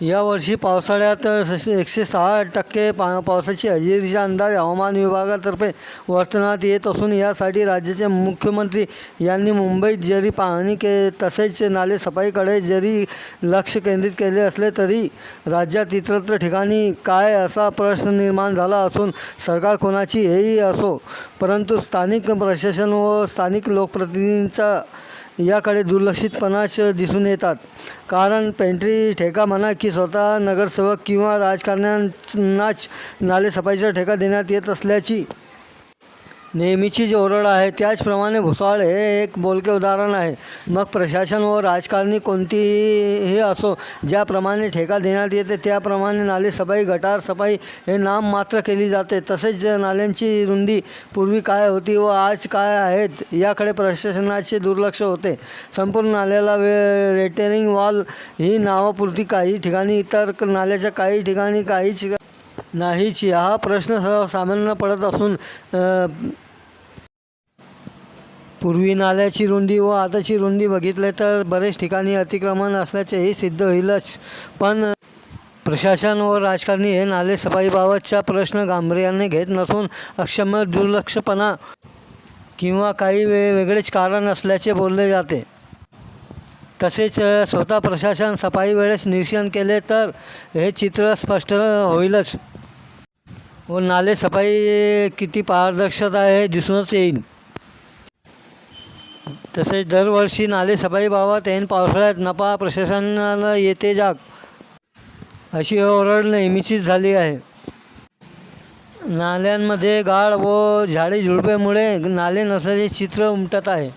यावर्षी पावसाळ्यात एकशे सहा टक्के पा पावसाची हजेरीचा अंदाज हवामान विभागातर्फे वर्तवण्यात येत असून यासाठी राज्याचे मुख्यमंत्री यांनी मुंबईत जरी पाहणी के तसेच नाले सफाईकडे जरी लक्ष केंद्रित केले असले तरी राज्यात इतरत्र ठिकाणी काय असा प्रश्न निर्माण झाला असून सरकार कोणाची हेही असो परंतु स्थानिक प्रशासन व स्थानिक लोकप्रतिनिधींचा याकडे दुर्लक्षितपणाच दिसून येतात. कारण पेंट्री ठेका म्हणा की स्वतः नगरसेवक किंवा राजकारण्यांनाच नालेसफाईचा ठेका देण्यात येत असल्याची नेहमीची जी ओरड आहे त्याचप्रमाणे भुसाळ हे एक बोलके उदाहरण आहे. मग प्रशासन व राजकारणी कोणतीही असो ज्याप्रमाणे ठेका देण्यात येते त्याप्रमाणे नाले सफाई गटार सफाई हे नाम मात्र केली जाते. तसेच नाल्यांची रुंदी पूर्वी काय होती व आज काय आहेत याकडे प्रशासनाचे दुर्लक्ष होते. संपूर्ण नाल्याला वे रेटेरिंग वॉल ही नावापुरती काही ठिकाणी इतर नाल्याच्या काही ठिकाणी काहीच नाहीच. हा प्रश्न सर्वसामान्य पडत असून पूर्वी नाल्याची रुंदी व आताची रुंदी बघितले तर बरेच ठिकाणी अतिक्रमण असल्याचेही सिद्ध होईलच. पण प्रशासन व राजकारणी हे नाले सफाईबाबतचा प्रश्न गांभीर्याने घेत नसून अक्षम्य दुर्लक्षपणा किंवा काही वे वेगळेच कारण असल्याचे बोलले जाते. तसेच स्वतः प्रशासन सफाई वेळेस निरीक्षण केले तर हे चित्र स्पष्ट होईलच. व नाले सफाई किती पारदर्शकता आहे दिसूनच येईल तसेच दरवर्षी नाले सफाईबाबत ऐन पावसाळ्यात नपा प्रशासनाला येते जाग. अशी ओरड नेहमीचीच झाली आहे. नाल्यांमध्ये गाळ व झाडे झुडपेमुळे नाले नसल्याचे चित्र उमटत आहे.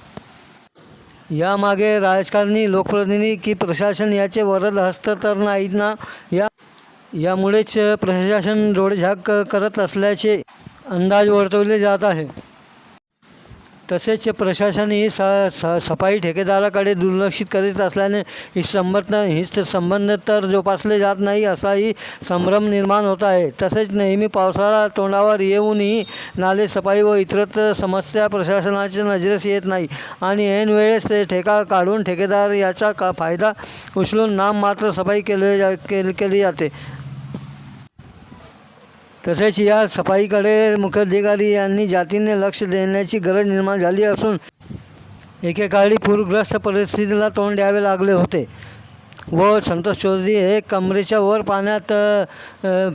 यामागे राजकारणी लोकप्रतिनिधी की प्रशासन याचे वरद हस्त तर नाहीत ना या यामुळेच प्रशासन डोळेझाक करत असल्याचे अंदाज वर्तवले जात आहे. तसेच प्रशासन ही स स सफाई ठेकेदाराकडे दुर्लक्षित करीत असल्याने ही संबंध हिच संबंध तर जोपासले जात नाही असाही संभ्रम निर्माण होत आहे. तसेच नेहमी पावसाळा तोंडावर येऊनही नाले सफाई व इतरत्र समस्या प्रशासनाच्या नजरेस येत नाही आणि ऐन वेळेस ते ठेका काढून ठेकेदार याचा का फायदा उचलून नाम मात्र सफाई केले जा केली केली जाते. तसेच या सफाईकडे मुख्याधिकारी यांनी जातीने लक्ष देण्याची गरज निर्माण झाली असून एकेकाळी पूरग्रस्त परिस्थितीला तोंड द्यावे लागले होते. व संतोष चौधरी हे कमरेच्या वर पाण्यात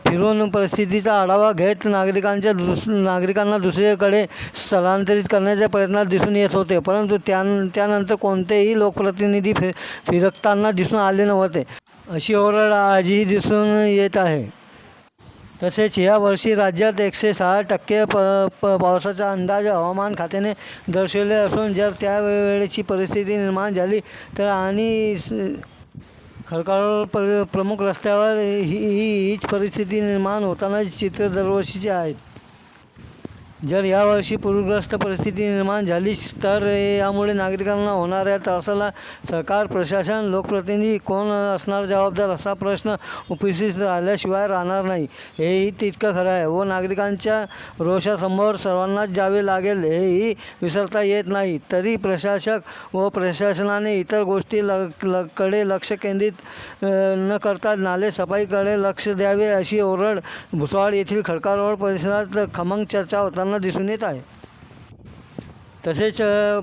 फिरून परिस्थितीचा आढावा घेत नागरिकांच्या दुस नागरिकांना दुसरीकडे स्थलांतरित करण्याच्या प्रयत्नात दिसून येत होते. परंतु त्यान त्यानंतर कोणतेही लोकप्रतिनिधी फि फिरकताना दिसून आले नव्हते. अशी ओरड आजही दिसून येत आहे. तसेच यावर्षी राज्यात एकशे सहा टक्के प प पावसाचा अंदाज हवामान खात्याने दर्शवले असून जर त्या वेळेची परिस्थिती निर्माण झाली तर आणि खडकाळ पर प्रमुख रस्त्यावर ही ही हीच परिस्थिती निर्माण होताना चित्र दरवर्षीचे आहेत. जर यावर्षी पूरग्रस्त परिस्थिती निर्माण झालीच तर यामुळे नागरिकांना होणाऱ्या त्रासाला सरकार प्रशासन लोकप्रतिनिधी कोण असणार जबाबदार असा प्रश्न उपस्थित राहिल्याशिवाय राहणार नाही. हेही तितकं खरं आहे. व नागरिकांच्या रोषासमोर सर्वांनाच जावे लागेल हेही विसरता येत नाही. तरी प्रशासक व प्रशासनाने इतर गोष्टी ल ल कडे लक्ष केंद्रित न करता नाले सफाईकडे लक्ष द्यावे अशी ओरड भुसावळ येथील खडका रोड परिसरात खमंग चर्चा होताना दिसून येत आहे. तसेच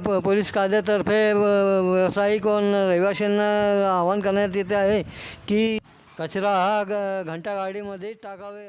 प पोलीस कायद्यातर्फे व- व्यावसायिक व रहिवाशांना आवाहन करण्यात येते आहे की कचरा हा ग घंटा गाडीमध्ये टाकावे